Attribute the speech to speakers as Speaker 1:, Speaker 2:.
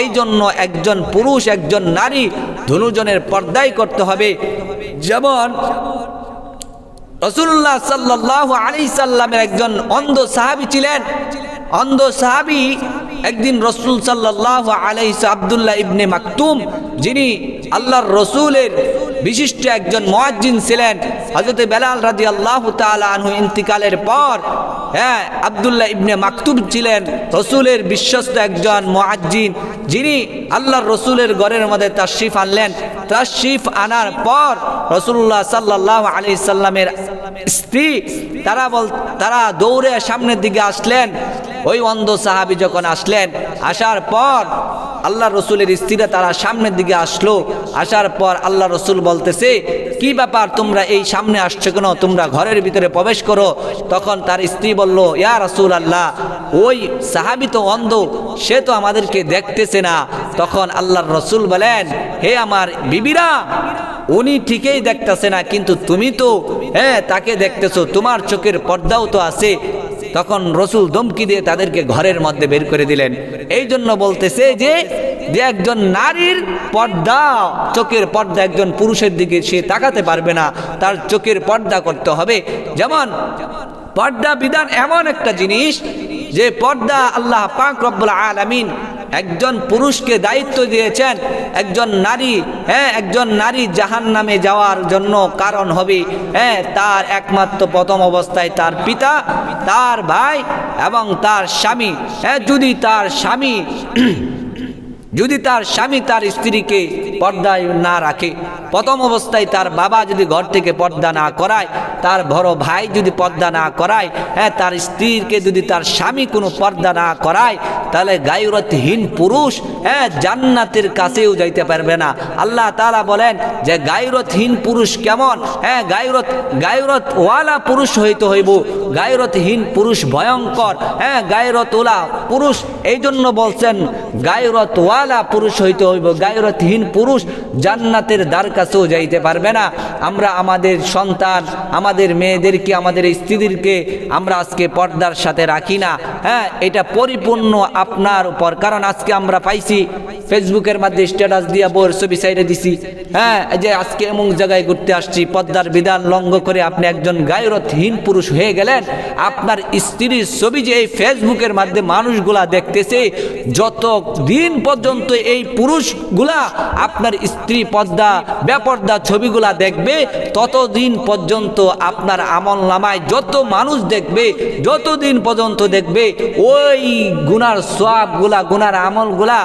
Speaker 1: এই জন্য একজন পুরুষ, একজন নারী ধনুজনের পর্দাই করতে হবে। যেমন রসুল্লাহ সাল্লাহ আলি সাল্লামের একজন অন্ধ সাহাবি ছিলেন। অন্ধ সাহাবি একদিন রসুল সাল্লাহ আলাই আবদুল্লাহ ইবনে মাকতুম, যিনি আল্লাহর রসুলের বিশিষ্ট একজন মোয়াজ্জিন ছিলেন হজরত বেলাল রাজি আল্লাহ আনহু ইন্তিকালের পর হ্যাঁ আবদুল্লাহ ইবনে মাকতুব ছিলেন রসুলের বিশ্বস্ত একজন মোয়াজ্জিন, যিনি আল্লাহর রসুলের ঘরের মধ্যে তার তাশরিফ আনলেন। তাশরিফ আনার পর রসুল্লাহ সাল্লাহ আলি সাল্লামের স্ত্রী তারা বল, তারা দৌড়ে সামনের দিকে আসলেন। ওই অন্ধ সাহাবি যখন আসলেন, আসার পর আল্লাহ রসুলের স্ত্রীরা তারা সামনের দিকে আসলো, আসার পর আল্লাহ রসুল বলতেছে, কি ব্যাপার তোমরা এই সামনে আসছো কেন? তোমরা ঘরের ভিতরে প্রবেশ করো। তখন তার স্ত্রী বলল, ইয়া রসুল আল্লাহ ওই সাহাবি তো অন্ধ, সে তো আমাদেরকে দেখতেছে না। তখন আল্লাহর রসুল বলেন, হে আমার বিবিরা, উনি ঠিকই দেখতেছে না, কিন্তু তুমি তো হ্যাঁ তাকে দেখতেছো, তোমার চোখের পর্দাও তো আছে তখন রসুল ধমকি দিয়ে তাদেরকে ঘরের মধ্যে বের করে দিলেন। এই জন্য বলতেছে যে যে একজন নারীর পর্দা, চোখের পর্দা একজন পুরুষের দিকে সে তাকাতে পারবে না, তার চোখের পর্দা করতে হবে। যেমন, পর্দা বিধান এমন একটা জিনিস যে পর্দা আল্লাহ পাক রব্বুল আলামিন একজন পুরুষকে দায়িত্ব দিয়েছেন, একজন নারী হ্যাঁ একজন নারী জাহান নামে যাওয়ার জন্য কারণ হবে হ্যাঁ তার একমাত্র প্রথম অবস্থায় তার পিতা, তার ভাই এবং তার স্বামী। হ্যাঁ যদি তার স্বামী যদি তার স্বামী তার স্ত্রীকে পর্দায় না রাখে, প্রথম অবস্থায় তার বাবা যদি ঘর থেকে পর্দা না করায়, তার বড় ভাই যদি পর্দা না করায় হ্যাঁ তার স্ত্রীকে যদি তার স্বামী কোনো পর্দা না করায়, তাহলে গায়রতহীন পুরুষ হ্যাঁ জান্নাতের কাছেও যাইতে পারবে না। আল্লাহ তালা বলেন যে গায়রতহীন পুরুষ কেমন? হ্যাঁ গায়রত, গায়রতওয়ালা পুরুষ হইতে হইব। গায়রতহীন পুরুষ ভয়ঙ্কর। হ্যাঁ গায়রতওয়ালা পুরুষ এই জন্য বলছেন, গায়রতওয়ালা পুরুষ হইতে হইব, গায়রতহীন পুরুষ জান্নাতের দ্বার কাছেও যাইতে পারবে না। আমরা আমাদের সন্তান, আমাদের মেয়েদেরকে, আমাদের স্ত্রীদেরকে আমরা আজকে পর্দার সাথে রাখি না। হ্যাঁ এটা পরিপূর্ণ আপনার উপর। কারণ আজকে আমরা পাইছি, ফেসবুকের মধ্যে স্ট্যাটাস দিয়া বইয়ের ছবি সাইডে দিছি। হ্যাঁ যে আজকে এমন জায়গায় ঘুরতে আসছি পদ্মার বিধান লঙ্ঘ করে আপনি একজন গায়রতহীন পুরুষ হয়ে গেলেন। আপনার স্ত্রীর ছবি যে এই ফেসবুকের মধ্যে মানুষগুলা দেখতেছে যত দিন পর্যন্ত এই পুরুষগুলা আপনার স্ত্রী পদ্মা বেপর্দা ছবিগুলা দেখবে, ততদিন পর্যন্ত আপনার আমল নামায় যত মানুষ দেখবে, যতদিন পর্যন্ত দেখবে, ওই গুনার সবগুলা গুনার আমলগুলা